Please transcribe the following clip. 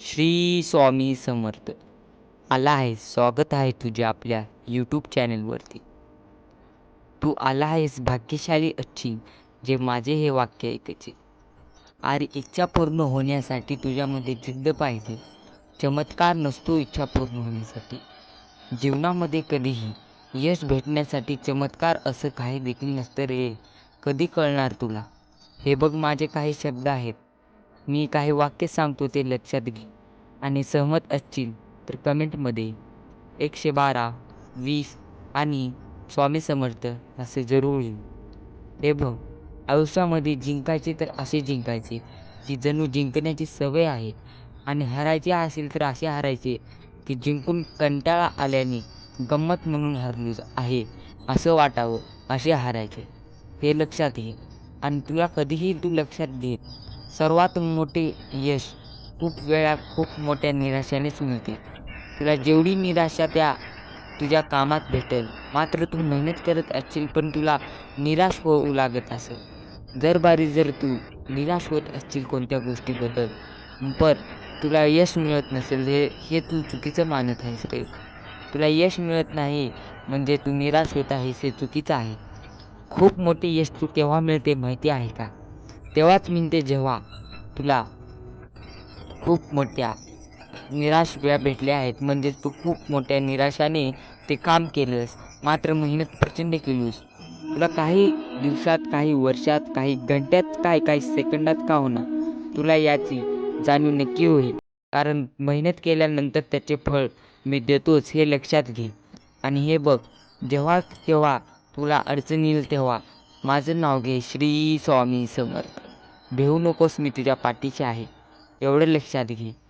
श्री स्वामी समर्थ. आला आहेस स्वागत आहे तुझे आपल्या यूट्यूब चॅनलवरती तू आला आहेस भाग्यशाली अच्छी जे माझे हे वाक्य ऐकायचे. अरे इच्छा पूर्ण होण्यासाठी तुझ्यामध्ये जिद्द पाहिजे. चमत्कार नसतो इच्छा पूर्ण होण्यासाठी. जीवनामध्ये कधीही यश भेटण्यासाठी चमत्कार असं काही देखील नसतं रे. कधी कळणार तुला? हे बघ माझे काही शब्द आहेत. मी काही वाक्य सांगतो ते लक्षात घे आणि सहमत असतील तर कमेंटमध्ये एकशे बारा वीस आणि स्वामी समर्थ असे जरूर लिहू. हे बघ आयुष्यामध्ये जिंकायचे तर असे जिंकायचे. की जणू जिंकण्याची सवय आहे आणि हरायचे असेल तर असे हरायचे. की जिंकून कंटाळा आल्याने गंमत म्हणून हरली आहे असं वाटावं असे हरायचे. हे लक्षात घे आणि तुला कधीही तू लक्षात घे सर्वात मोठे यश खूप वेळा खूप मोठ्या निराशानेच मिळते. तुला जेवढी निराशा त्या तुझ्या कामात भेटेल. मात्र तू मेहनत करत असशील पण तुला निराश होऊ लागत असेल. जर बारी जर तू निराश होत असशील कोणत्या गोष्टीबद्दल पण तुला यश मिळत नसेल हे हे तू चुकीचं मानत आहेस रे. तुला यश मिळत नाही म्हणजे तू निराश होत आहेस हे चुकीचं आहे. खूप मोठे यश तू केव्हा मिळते माहिती आहे का? तेव्हाच मिळते जेव्हा तुला खूप मोठ्या निराश वेळा भेटल्या आहेत म्हणजेच तू खूप मोठ्या निराशाने ते काम केलंस मात्र मेहनत प्रचंड केलीस. तुला काही दिवसात काही वर्षात काही घंट्यात काय काही सेकंदात का होणार तुला याची जाणीव नक्की होईल. कारण मेहनत केल्यानंतर त्याचे फळ मी देतोच हे लक्षात घे. आणि हे बघ जेव्हा केव्हा तुला अडचण येईल तेव्हा माझं नाव घे श्री स्वामी समर्थ. भेऊ नकोस मी तुझ्या पाठीशी आहे. एवढं लक्षात घे.